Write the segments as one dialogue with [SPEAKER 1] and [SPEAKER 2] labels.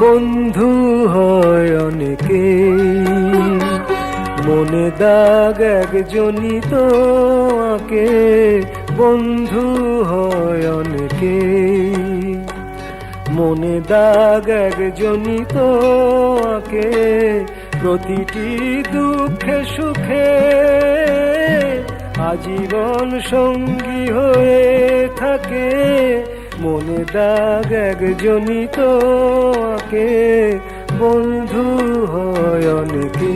[SPEAKER 1] বন্ধু হয় অনেকে, মনে দাগ একজনই তো আঁকে। বন্ধু হয় অনেকে, মনে দাগ একজনই তো আঁকে। প্রতিটি দুঃখে সুখে আজীবন সঙ্গী হয়ে থাকে। মনে দাগ একজনই তো বন্ধু হয় অনেকে।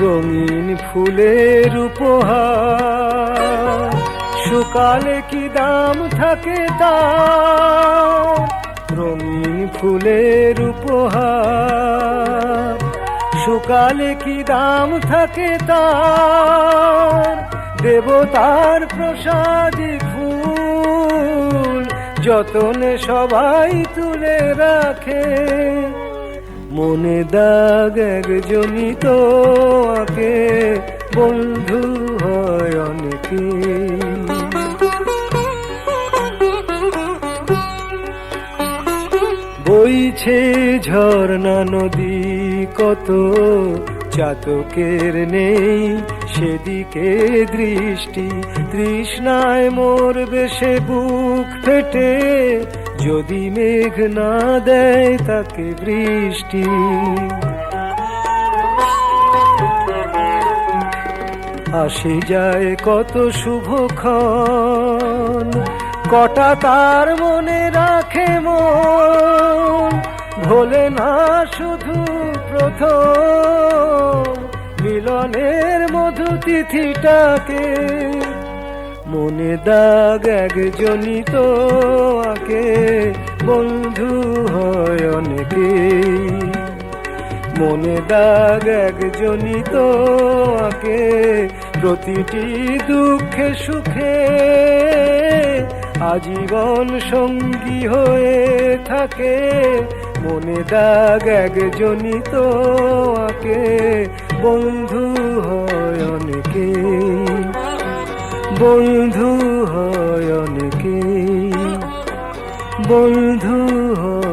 [SPEAKER 1] রঙিন ফুলের উপহার শুকালে কি দাম থাকে তার রঙিন ফুলের উপহার। শুকালে কি দাম থাকে তার দেবতার প্রসাদী ফুল যতনে সবাই তুলে রাখে। মনে দাগ একজনই তো আঁকে, বন্ধু হয় অনেকে বইছে ঝর্ণা নদী, কত চাতকের নেই সেদিকে দৃষ্টি। তৃষ্ণায় মোর বেশে বুক ফেটে, যদি মেঘ না দেয় তাকে বৃষ্টি। আসে যায় কত শুভ শুভক্ষণ কটা তার মনে রাখে মন? ভোলে না শুধু প্রথম মিলনের মধু তিথিটাকে। মনে দাগ একজনই তো আঁকে, বন্ধু হয় অনেকে মনে দাগ একজনই তো আঁকে, প্রতিটি দুঃখে সুখে আজীবন সঙ্গী হয়ে থাকে। মনে দাগ একজনই তো আঁকে। বন্ধু হয় অনেকে, বন্ধু হয় অনেকে। বন্ধু হয়